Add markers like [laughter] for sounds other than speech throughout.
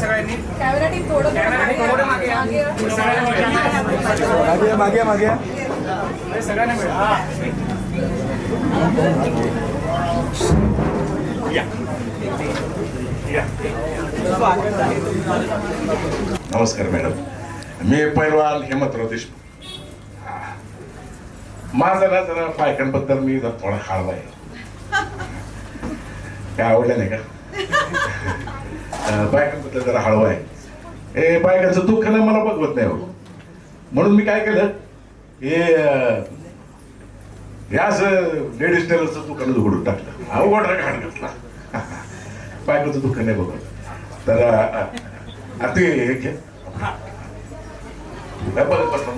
सगळ्यांनी. मागे. मागे. मागे. मागे. हे सगळ्यांना मिळेल. हा. नमस्कार मॅडम. मी पैलवान हेमंतराव देशमुख हा. माझा ना जरा बायकांबद्दल मी जरा थोडा हळवा आहे. [laughs] काय आवडलं नाही का? बायकांबद्दल जरा हळवा आहे. ए बायकांचं दुःख ना मला बघवत नाही हो. म्हणून मी काय केलं हे याच लेडीज टेलरचं दुकान उघडून टाकलं. अवघड रे घाण घातला. बायकोचं दुःख नाही बघत तर अति ते हे घे. बघत बसला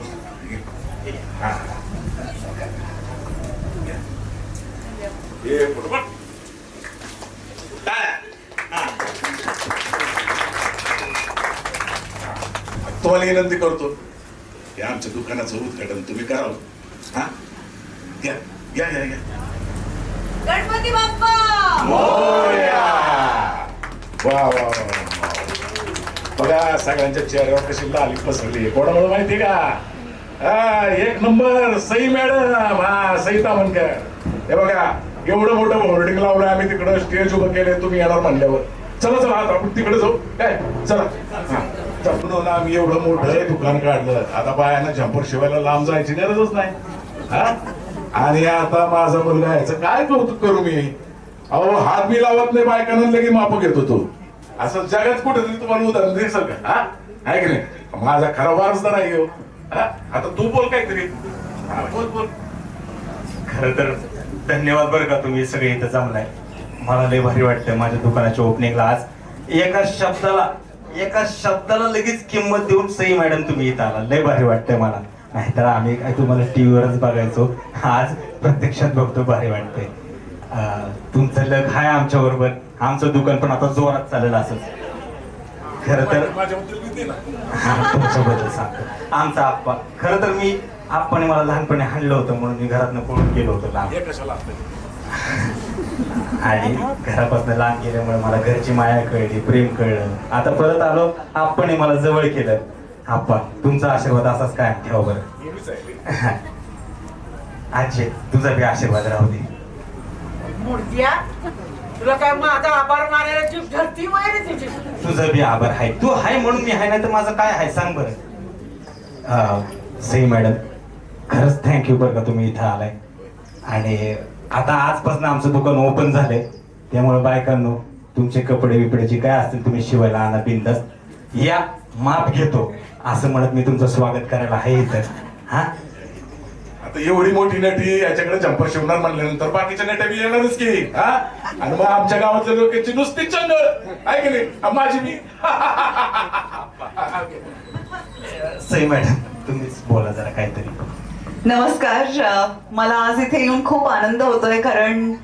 हे हे बरोबर काय? हा. तुम्हाला विनंती करतो की आमच्या दुकानाचं उद्घाटन तुम्ही करावं हा. या या या या गणपती बाप्पा! मोरया! वा वा वा, वा बघा सगळ्यांच्या चेहऱ्यावर कशी लाली पसरली. कोणामुळे माहिती का? हा, एक नंबर सई मॅडम. हा सई तामणकर. हे बघा एवढं मोठं होर्डिंग लावलं आम्ही तिकडं स्टेज उभं केले तुम्ही येणार म्हणल्यावर. चला चला आता आपण तिकडे जाऊ. काय हा, चला. म्हणून आम्ही एवढं मोठं दुकान काढलं. आता बायांना झंपर शिवायला लांब जायची गरजच नाही. हा? आणि आता माझा मुलगा याचं काय कौतुक करू मी? अहो हात मी लावत नाही बायकांना लगे माप घेतो होतो असं जगात कुठेतरी तुम्हाला उदाहरण दिसल का? हा? आहे की नाही? माझा खरा वारसदार आहे हो. आता तू बोल काहीतरी. हा, बोल बोल. खर तर धन्यवाद बरं का तुम्ही सगळे इथं जमलाय मला लय भारी वाटतं माझ्या दुकानाच्या ओपनिंगला आज. एका शब्दाला एका शब्दाला लगेच किंमत देऊन सई मॅडम तुम्ही इथं आला. लय भारी वाटतंय मला. नाहीतर आम्ही काय तुम्हाला टीव्हीवरच बघायचो. आज प्रत्यक्षात बघतो भारी वाटतंय. तुमचं लग आहे आमच्या बरोबर. आमचं दुकान पण आता जोरात चालेल असंच. खरं तर तुमच्याबद्दल सांगतो. आमचा आप्पा. खरं तर मी आप्पाने मला लहानपणी हाणलं होतं म्हणून मी घरातनं पळून गेलो होतो लांब. [laughs] आणि घरापासून लांब गेल्यामुळे मला घरची माया कळली प्रेम कळलं. आता परत आलो आप्पाने मला जवळ केलं. आप्पा तुमचा आशीर्वाद असाच काय ठेवा बरं. [laughs] आजी तुझा बी आशीर्वाद राहू दे. मूर्त्या तुला काय माझा आभार मारायला जीभ धरती वगैरे तुझी? तुझं बी आभार आहे. तू आहे म्हणून मी आहे ना तर माझं काय आहे? सांग बरं. सई मॅडम खरंच थँक्यू बरं का तुम्ही इथं आलाय. आणि आता आजपासून आमचं दुकान ओपन झालंय. त्यामुळे बायकांनो तुमचे कपडे बिपडे जे काय असतील तुम्ही शिवायला आणा बिंदास. या माप घेतो. असं म्हणत मी तुमचं स्वागत करायला आहे इथं. हा? आता एवढी मोठी नटी याच्याकडे जंपर शिवणार म्हणल्यानंतर बाकीच्या नट्या बी येणारच की हा? आणि मग आमच्या गावातल्या लोकांची नुसती चंगळ. आहे की नाही? आ, माझी मी. सई मॅडम तुम्हीच बोला जरा काहीतरी. नमस्कार मला आज इथे येऊन खूप आनंद होतोय कारण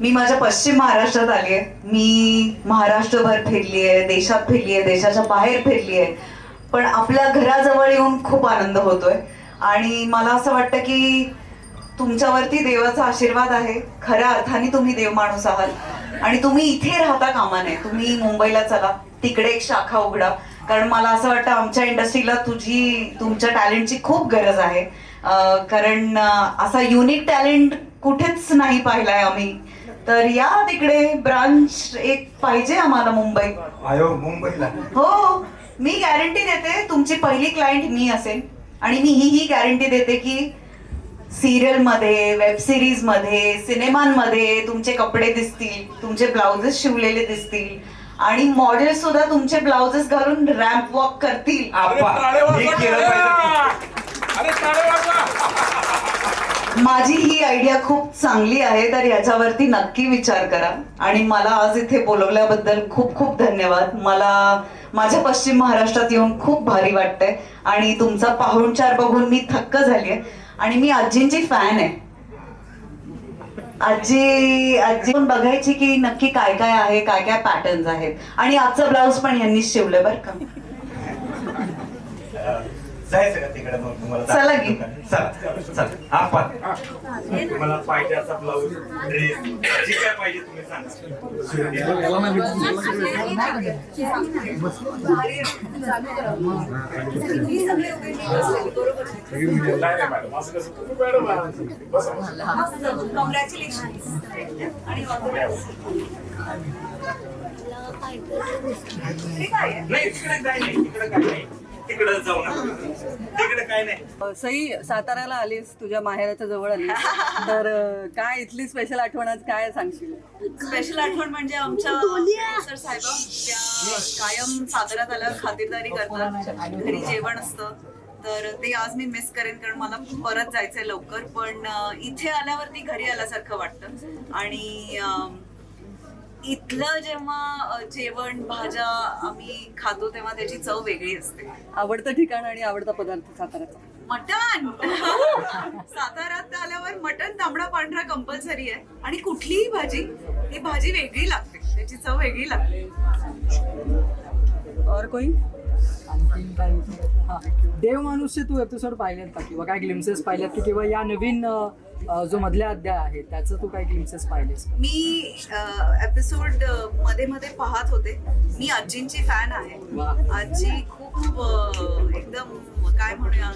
मी माझ्या पश्चिम महाराष्ट्रात आली आहे. मी महाराष्ट्रभर फिरली आहे देशात फिरली आहे देशाच्या बाहेर फिरली आहे. पण आपल्या घराजवळ येऊन खूप आनंद होतोय. आणि मला असं वाटतं की तुमच्यावरती देवाचा आशीर्वाद आहे. खऱ्या अर्थाने तुम्ही देव माणूस आहात. आणि तुम्ही इथे राहता कामा नये. तुम्ही मुंबईला चला. तिकडे एक शाखा उघडा. कारण मला असं वाटतं आमच्या इंडस्ट्रीला तुझी तुमच्या टॅलेंटची खूप गरज आहे. कारण असा युनिक टॅलेंट कुठेच नाही पाहिलाय आम्ही. तर या तिकडे ब्रांच एक पाहिजे आम्हाला मुंबईत आयो मुंबईला. हो मी गॅरंटी देते तुमची पहिली क्लायंट मी असेल. आणि मी ही ही गॅरंटी देते की सिरियलमध्ये वेब सिरीजमध्ये सिनेमांमध्ये तुमचे कपडे दिसतील तुमचे ब्लाउजेस शिवलेले दिसतील. आणि मॉडेल सुद्धा तुमचे ब्लाउजेस घालून रॅम्प वॉक करतील. अरे. माझी ही आयडिया खूप चांगली आहे तर याच्यावरती नक्की विचार करा. आणि मला आज इथे बोलवल्याबद्दल खूप खूप धन्यवाद. मला माझ्या पश्चिम महाराष्ट्रात येऊन खूप भारी वाटतंय. आणि तुमचा पाहुणचार बघून मी थक्क झालीये. आणि मी आजींची फॅन आहे. आजी आजी पण बघायची की नक्की काय काय आहे काय काय पॅटर्न्स आहेत. आणि आजचा ब्लाऊज पण यांनी शिवलं बरं का. [laughs] जायचं का तिकडे मग? तुम्हाला चला की. चला चला. आपण तुम्हाला पाहिजे असा ब्लाऊज ड्रेस जे काय पाहिजे तुम्ही सांगा. मॅडम. असं कसं तुम्ही मॅडम आहात. बसा. बसा. नाही तिकडे काय नाही तिकडे काय नाही. तिकडे जाऊ नका तिकडे काय नाही. सई साताऱ्याला आलीस तुझ्या माहेराच्या जवळ आलीस. तर काय इथली स्पेशल आठवण आज काय सांगशील? स्पेशल आठवण म्हणजे आमच्या सर साहेब त्या कायम साताऱ्यात आल्यावर खातिरदारी करतात. घरी जेवण असतं. तर ते आज मी मिस करेन कारण मला परत जायचंय लवकर. पण अं, इथे आल्यावरती घरी आल्यासारखं वाटतं. आणि अं, इथलं जेव्हा जेवण भाज्या आम्ही खातो तेव्हा त्याची चव वेगळी असते. आवडतं ठिकाण आणि आवडता पदार्थ साताऱ्याचा मटण! [laughs] साताऱ्यात आल्यावर मटण तांबडा पांढरा कंपल्सरी आहे. आणि कुठलीही भाजी ही भाजी वेगळी लागते. त्याची चव वेगळी लागते. और कोई? आणखीन काय हा. देव मनुष्य तू एपिसोड पाहिलेत का? किंवा काय ग्लिम्सेस पाहिलेत की किंवा या नवीन जो मधल्या अध्याय आहे त्याचं तू काय ग्लिम्सेस पाहिलेस? मी एपिसोडमध्ये मध्ये पाहत होते. मी आजींची फॅन आहे. आजी खूप एकदम काय म्हणूया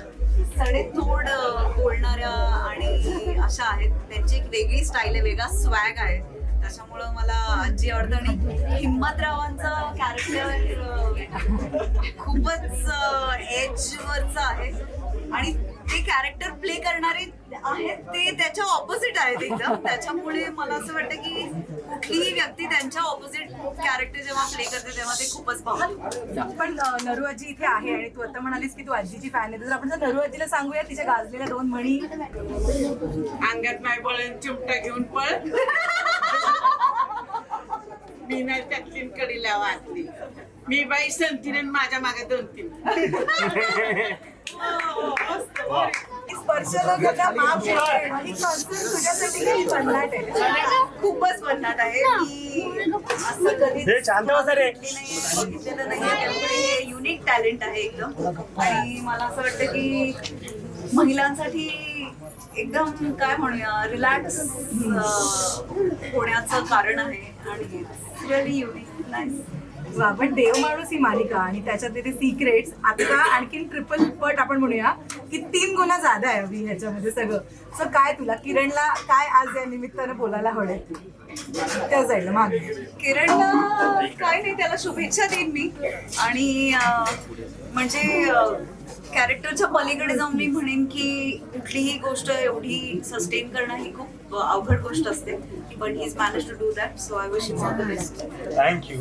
सडेतोड बोलणाऱ्या आणि अशा आहेत. त्यांची एक वेगळी स्टाईल आहे वेगळा स्वॅग आहे. त्याच्यामुळं मला आजी आवडतं आणि हिम्मतरावांचं कॅरेक्टर खूपच एजवरचं आहे. आणि ते कॅरेक्टर प्ले करणारे आहेत ते त्याच्या ऑपोजिट आहेत एकदम. त्याच्यामुळे मला असं वाटतं की कुठलीही व्यक्ती त्यांच्या ऑपोजिट कॅरेक्टर जेव्हा प्ले करते तेव्हा ते खूपच भावतं पण नरू आजी इथे आहे आणि तू आता म्हणालीस की तू आजीची फॅन आहे. तर आपण नरू आजीला सांगूया तिच्या गाजलेल्या दोन म्हणी. अंगात नाही पळ चिमटा घेऊन पळ. मी नाही त्यातली कडीला वाचली मी बाई संतीन माझ्या मागे दोन तीन. [laughs] स्पर्श न करता माफ देते. कॉन्सर्ट तुझ्यासाठी किती भन्नाट आहे? खूपच भन्नाट आहे मी असं नाहीये, बघितलेलं नाहीये त्यामुळे हे युनिक टॅलेंट आहे एकदम. आणि मला असं वाटतं की महिलांसाठी एकदम काय म्हणूया रिलॅक्स होण्याचं कारण आहे. आणि रिअली युनिक नाईस वा पण देव माणूस ही मालिका आणि त्याच्यातले ते सिक्रेट्स आता आणखीन ट्रिपल पट आपण म्हणूया की तीन गुन्हा जादा आहे अभि ह्याच्यामध्ये सगळं. सो काय तुला? किरणला काय आज या निमित्तानं बोलायला हवंय? त्या साईडला मागे. किरणला काय नाही त्याला शुभेच्छा देईन मी. आणि म्हणजे कॅरेक्टरच्या पलीकडे जाऊन मी म्हणेन की कुठलीही गोष्ट एवढी सस्टेन करणं ही खूप अवघड गोष्ट असते. पण he is manage to do that so I wish all the best thank you